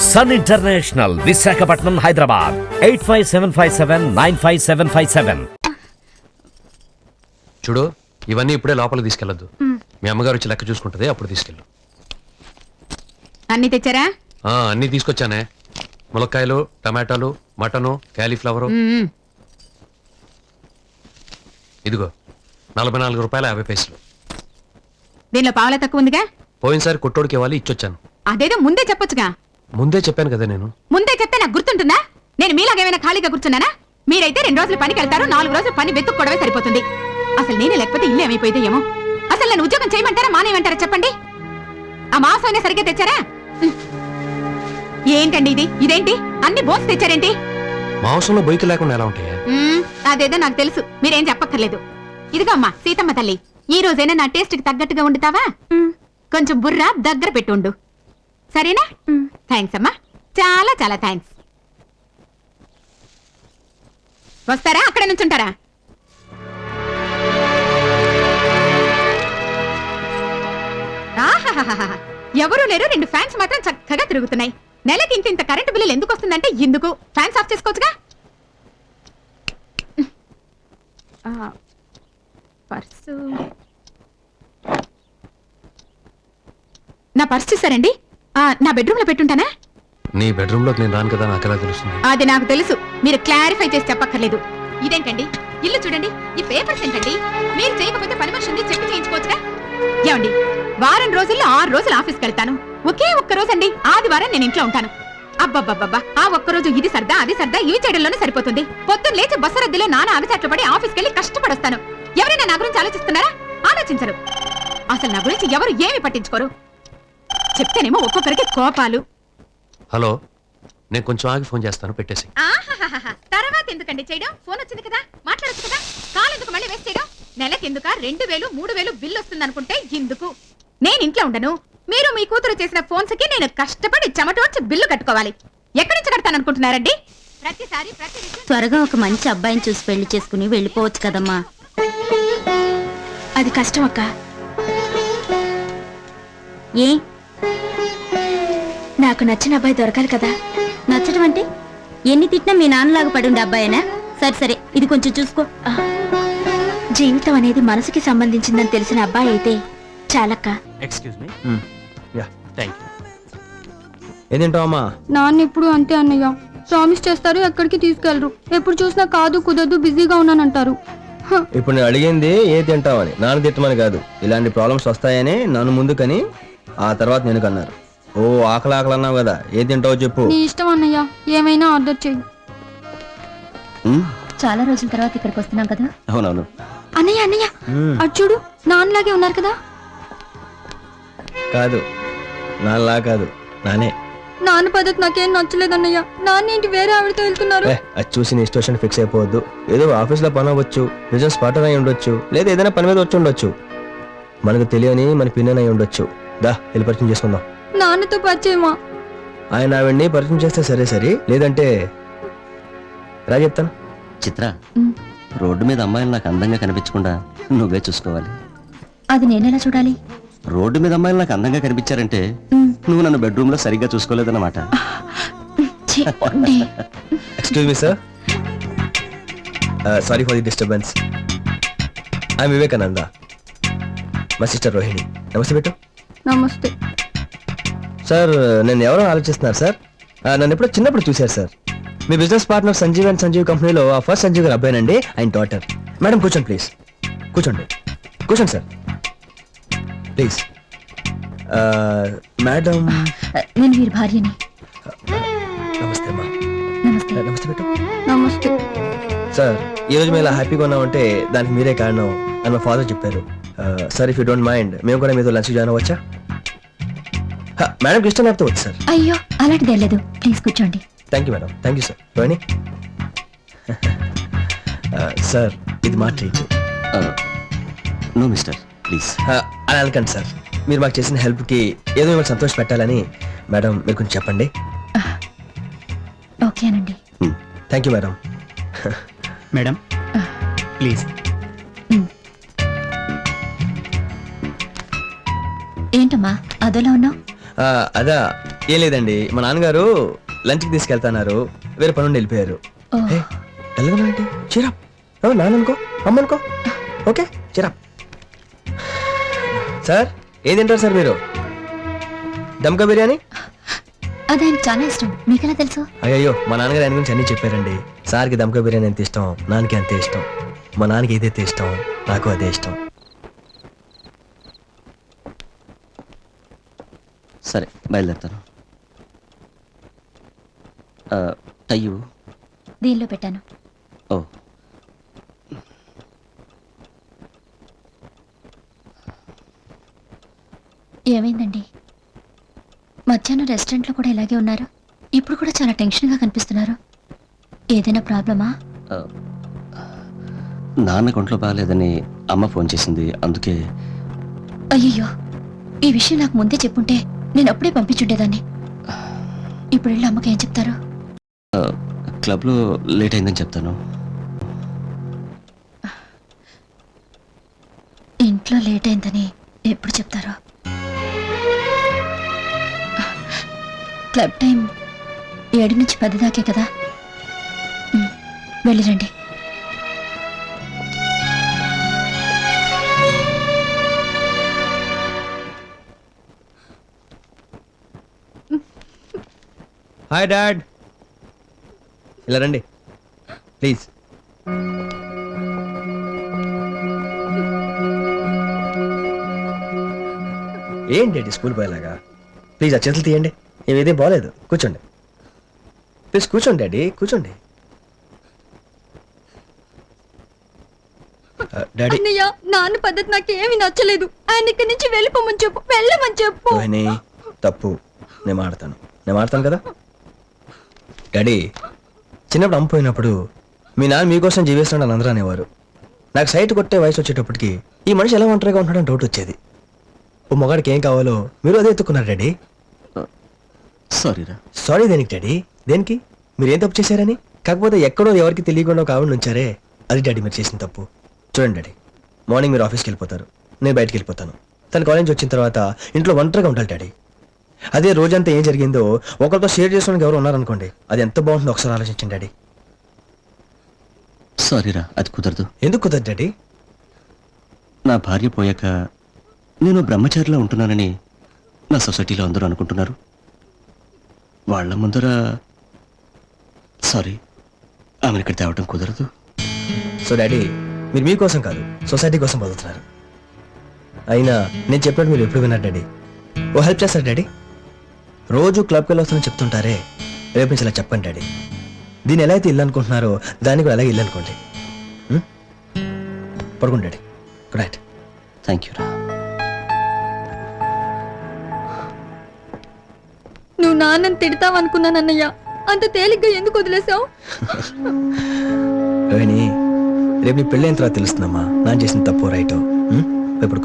Sun international Visakhapatnam Hyderabad eight five seven five seven nine five seven five seven చూడు ఇవన్నీ ఇప్పుడే లోపలికి తీసుకెళ్ళొద్దు. మీ అమ్మగారు వచ్చి లెక్క చూసుకుంటది అప్పుడు తీసుకెళ్ళు. అన్ని తెచ్చారా? ఆ, అన్నీ తీసుకొచ్చానే. ములక్కాయలు టమాటాలు మటను క్యాలీఫ్లవరు. మ్మ్. ఇదిగో నలభై నాలుగు రూపాయల యాభై పైసలు. దీనిలో పావులా తక్కువ ఉందిగా? పోయినసారి కుట్టోడికి ఇవ్వాలి ఇచ్చొచ్చాను. అదేదో ముందే చెప్పొచ్చుగా. ముందే చెప్పాను కదా నేను. ముందే చెప్తే నాకు గుర్తుంటుందా? నేను మీలాగేమైనా ఖాళీగా కూర్చున్నానా? మీరైతే రెండు రోజులు పనికి వెళ్తారు నాలుగు రోజులు పని వెతుక్కోవడమే సరిపోతుంది. అసలు నేనే లేకపోతే ఇల్లు ఏమైపోయిందో ఏమో? అసలు నన్ను ఉద్యోగం చేయమంటారా మానేయమంటారా చెప్పండి? ఆ మాసం అయినా సరిగ్గా తెచ్చారా. ఏంటండి ఇది? ఇదేంటి? అన్ని బోన్స్ తెచ్చారేంటి? మాంసంలో బొయ్యికి లేకుండా ఎలా ఉంటాయా? అదేదో నాకు తెలుసు. మీరేం చెప్పక్కర్లేదు. ఇదిగో అమ్మా సీతమ్మ తల్లి ఈ రోజైనా నా టేస్ట్కి తగ్గట్టుగా వండుతావా? కొంచెం బుర్ర దగ్గర పెట్టుండు సరేనా? థ్యాంక్స్ అమ్మా. చాలా చాలా థ్యాంక్స్ వస్తారా? అక్కడ నుంచుంటారా? ఆహాహాహాహా. ఎవరూ లేరు రెండు ఫ్యాన్స్ మాత్రం చక్కగా తిరుగుతున్నాయి. నెలకి ఇంత ఇంత కరెంటు బిల్లులు ఎందుకు వస్తుందంటే ఎందుకు? ఫ్యాన్స్ ఆఫ్ చేసుకోవచ్చుగా? ఆ, పర్సు. నా పర్స్ చూసారండి? నా బెడ్రూమ్లో పెట్టుంటానా? నీ బెడ్రూమ్లోకి నేను రాను కదా నాకు ఎలా తెలుస్తుంది? అది నాకు తెలుసు. మీరు క్లారిఫై చేసి చెప్పక్కర్లేదు. ఇదేంటండి? ఇల్లు చూడండి ఈ పేపర్స్ ఏంటండి? మీరు చేయకపోతే పని మనిషి ఉంది చెప్పి చేయించుకోవచ్చుగా? ఏమండి వారం రోజుల్లో ఆరు రోజులు ఆఫీస్కి వెళ్తాను. ఒకే ఒక్క రోజు అండి ఆదివారం నేను ఇంట్లో ఉంటాను. అబ్బబ్బబ్బబ్బా ఆ ఒక్క రోజు ఇది సర్దా అది సర్దా ఇవి చేయడంలోనే సరిపోతుంది. పొద్దున్న లేచి బస్సు రద్దీలో నాన్న అగచాట్లు పడి ఆఫీస్కి వెళ్ళి కష్టపడొస్తాను. ఎవరైనా నా గురించి ఆలోచిస్తున్నారా? ఆలోచించరు. అసలు నా గురించి ఎవరు ఏమి పట్టించుకోరు. చెప్తేనేమో ఒక్కొక్కరికి కోపాలు. హలో నేను కొంచెం ఆగి ఫోన్ చేస్తాను పెట్టేసి ఆహాహాహా. తర్వాత ఎందుకండి చేయడం? ఫోన్ వచ్చింది కదా? మాట్లాడచ్చు కదా? కాల్ ఎందుకు మళ్ళీ వేస్ట్ చేయడం? నెలకెందుక రెండు వేలు మూడు వేలు బిల్లు వస్తుంది అనుకుంటే ఎందుకు? నేను ఇంట్లో ఉండను. మీరు మీ కూతురు చేసిన ఫోన్స్కి నేను కష్టపడి చెమటోడ్చి బిల్లు కట్టుకోవాలి. ఎక్కడి నుంచి కడతాను అనుకుంటున్నారండి ప్రతిసారి ప్రతి విషయం త్వరగా ఒక మంచి అబ్బాయిని చూసి పెళ్ళి చేసుకుని వెళ్ళిపోవచ్చు కదమ్మా. అది కష్టం అక్క. ఏ? నాకు నచ్చిన అబ్బాయి దొరకాలి కదా? నచ్చడం అంటే? ఎన్ని తిట్టినా మీ నాన్నలాగా పడుండే అబ్బాయేనా సరే సరే ఇది కొంచెం చూసుకో. జీవితం అనేది మనసుకి సంబంధించిందని తెలిసిన అబ్బాయి అయితే చాలక్క. Excuse me yeah thank you నాన్న ఎప్పుడు అంతే అన్నయ్య. ప్రామిస్ చేస్తారు ఎక్కడికి తీసుకెళ్ళరు ఎప్పుడు చూసినా కాదు కుదరదు బిజీగా ఉన్నానంటారు. ఇప్పుడు నేను అడిగింది ఏ తింటావని. నాన్న తిట్టమని కాదు. ఇలాంటి ప్రాబ్లమ్స్ వస్తాయని నన్ను ముందు కని ఆ తర్వాత నేను కన్నారు ఓ ఆకలి ఆకలి అన్నావు కదా. ఏ తింటావో చెప్పు. నీ ఇష్టం అన్నయ్య. ఏమైనా ఆర్డర్ చెయ్యి చాలా రోజుల తర్వాత ఇక్కడికి వస్తున్నాం కదా? అవునవును. అన్నయ్య అన్నయ్య. అటు చూడు నాన్నలాగే ఉన్నారు కదా. కాదు. నాలా కాదు. నానే. నాన్న పద్ధతి నాకేం నచ్చలేదు అన్నయ్య. నాన్న ఏంటి వేరే ఆవిడతో వెళ్తున్నారు? అది చూసి నీ స్టేషన్ ఫిక్స్ అయిపోవద్దు. ఏదో ఆఫీస్లో పని అవ్వచ్చు బిజినెస్ పార్ట్నర్ అయి ఉండొచ్చు లేదా ఏదైనా పని మీద వచ్చి ఉండొచ్చు. మనకు తెలియని మన పిన్నెన్ అయి ఉండొచ్చు. దా వెళ్ళి పరిచయం చేసుకుందాం. నాన్నతో పరిచయమా? ఆయన ఆవిడ్ని పరిచయం చేస్తే సరే సరే లేదంటే రా చెప్తాను చిత్ర రోడ్డు మీద అమ్మాయిలు నాకు అందంగా కనిపించకుండా నువ్వే చూసుకోవాలి. అది నేనెలా చూడాలి? రోడ్డు మీద అమ్మాయిలు నాకు అందంగా కనిపించారంటే నువ్వు నన్ను బెడ్రూమ్లో సరిగ్గా చూసుకోలేదన్నమాట. Excuse me sir sorry for the disturbance I Vivekananda మా సిస్టర్ రోహిణి నమస్తే పెట్టు నమస్తే. సార్ నేను ఎవరో ఆలోచిస్తున్నారు సార్? నన్ను ఎప్పుడో చిన్నప్పుడు చూశారు sir. Me business partner Sanjeev and Sanjeev కంపెనీలో ఆ ఫస్ట్ సంజీవ్ గారు అబ్బాయినండి ఆయన డాటర్ మేడం కూర్చోండి ప్లీజ్. కూర్చోండి. కూర్చోండి సార్. ప్లీజ్. మేడం. నేను వీరి భార్యని. నమస్తే అమ్మా. నమస్తే. నమస్తే సార్ ఈ రోజు మేము ఇలా హ్యాపీగా ఉన్నామంటే దానికి మీరే కారణం అని మా ఫాదర్ చెప్పారు. Sir if you don't mind మేము కూడా మీతో లంచ్ జాయిన్ అవ్వచ్చా? హ, మేడంకి ఇష్టం లేకపోతే వచ్చు సార్ అయ్యో అలాంటిది లేదు. ప్లీజ్ కూర్చోండి. Thank you madam thank you sir Rohini sir ఇది మా ట్రీట్ నో మిస్టర్ ప్లీజ్ అలా అనకండి సార్ మీరు మాకు చేసిన హెల్ప్కి ఏదో మిమ్మల్ని సంతోష పెట్టాలని మేడం మీరు కొంచెం చెప్పండి. ఓకేనండి. Thank you madam madam please ఏంటమ్మా? అదోలా ఉన్నావు? అదా ఏం లేదండి. మా నాన్నగారు లంచ్కి తీసుకెళ్తున్నారు. వేరే పని నుండి వెళ్ళిపోయారు చీరా నాన్న అనుకో అమ్మ అనుకో ఓకే చీరా సార్ ఏం తింటారు సార్ మీరు? దమ్కా బిర్యానీ? అది ఆయనకు చాలా ఇష్టం. మీకెలా తెలుసు? అయ్యో మా నాన్నగారు ఆయన గురించి అన్నీ చెప్పారండి. సార్కి దమ్కా బిర్యానీ ఎంత ఇష్టం? నాన్నకి అంతే ఇష్టం. మా నాన్నకి ఏదైతే ఇష్టం నాకు అదే ఇష్టం. సరే బయలుదేరుతాను. టయ్యు దీనిలో పెట్టాను. ఓ. ఏమైందండి? మధ్యాహ్నం రెస్టారెంట్లో కూడా ఇలాగే ఉన్నారు. ఇప్పుడు కూడా చాలా టెన్షన్గా కనిపిస్తున్నారు. ఏదైనా ప్రాబ్లమా? నాన్న ఒంట్లో బాగాలేదని అమ్మ ఫోన్ చేసింది అందుకే. అయ్యయ్యో ఈ విషయం నాకు ముందే చెప్పుంటే నేను అప్పుడే పంపించుండేదాన్ని. ఇప్పుడు వెళ్ళి అమ్మకి ఏం చెప్తారు? క్లబ్లో లేట్ అయిందని చెప్తాను. ఇంట్లో లేట్ అయిందని ఎప్పుడు చెప్తారో? క్లబ్ టైం ఏడు నుంచి పది దాకే కదా. వెళ్ళిరండి హాయ్ డాడ్ ఇలా రండి. ప్లీజ్ ఏంటి డాడీ స్కూల్ పోయేలాగా ప్లీజ్ ఆ చేతులు తీయండి. ఏమేదేం బాగలేదు కూర్చోండి. ప్లీజ్ కూర్చోండి డాడీ. కూర్చోండి. డాడీ. అన్నయ్య నాన్న పద్ధతి నాకు ఏమి నచ్చలేదు. ఆయన ఇక్కడి నుంచి వెళ్ళిపోమని చెప్పు. వెళ్ళమని చెప్పు. తప్పు. నేను మాడతాను. నేను మాడతాను కదా? డాడీ చిన్నప్పుడు అమ్మ పోయినప్పుడు మీ నాన్న మీకోసం జీవిస్తున్నాడు అందరూ అనేవారు నాకు సైట్ కొట్టే వయసు వచ్చేటప్పటికి ఈ మనిషి ఎలా ఒంటరిగా ఉంటున్నాడని డౌట్ వచ్చేది. ఓ మొగాడికి ఏం కావాలో మీరు అదే ఎత్తుకున్నారు డాడీ. సారీరా. సారీ దేనికి డాడీ? దేనికి? మీరు ఏం తప్పు చేశారని? కాకపోతే ఎక్కడో ఎవరికి తెలియకుండా ఒక ఆవిడ ఉంచారే. అది డాడీ మీరు చేసిన తప్పు. చూడండి డాడీ మార్నింగ్ మీరు ఆఫీస్కి వెళ్ళిపోతారు. నేను బయటికి వెళ్ళిపోతాను. తన కాలేజ్ వచ్చిన తర్వాత ఇంట్లో ఒంటరిగా ఉండాలి డాడీ. అదే రోజంతా ఏం జరిగిందో ఒకరితో షేర్ చేసుకోవడానికి ఎవరు ఉన్నారనుకోండి అది ఎంత బాగుంటుందో ఒకసారి ఆలోచించండి డాడీ. సారీరా అది కుదరదు. ఎందుకు కుదరదు డాడీ? నా భార్య పోయాక నేను బ్రహ్మచారిలో ఉంటున్నానని నా సొసైటీలో అందరూ అనుకుంటున్నారు. వాళ్ళ ముందర సారీ ఆమెను ఇక్కడ తేవటం కుదరదు. సో డాడీ మీరు మీకోసం కాదు సొసైటీ కోసం బతుకుతున్నారు. అయినా నేను చెప్పినట్టు మీరు ఎప్పుడు విన్నారు డాడీ? ఓ హెల్ప్ చేస్తారు డాడీ? రోజు క్లబ్కి వెళ్ళి వస్తానని చెప్తుంటారే. రేపు నుంచి ఇలా చెప్పండి డాడీ. దీన్ని ఎలా అయితే ఇల్లు అనుకుంటున్నారో దాన్ని కూడా అలాగే ఇల్లు అనుకోండి? పడుకోండి daddy. Good night thank you రా నువ్వు నాన్నని తిడతావు అనుకున్నాను అన్నయ్య అంత తేలిగ్గా ఎందుకు వదిలేసావు రోహిణి రేపు నీ పెళ్ళైన తర్వాత తెలుస్తుందమ్మా. నాన్న చేసిన తప్పు రైటో. ఇప్పుడు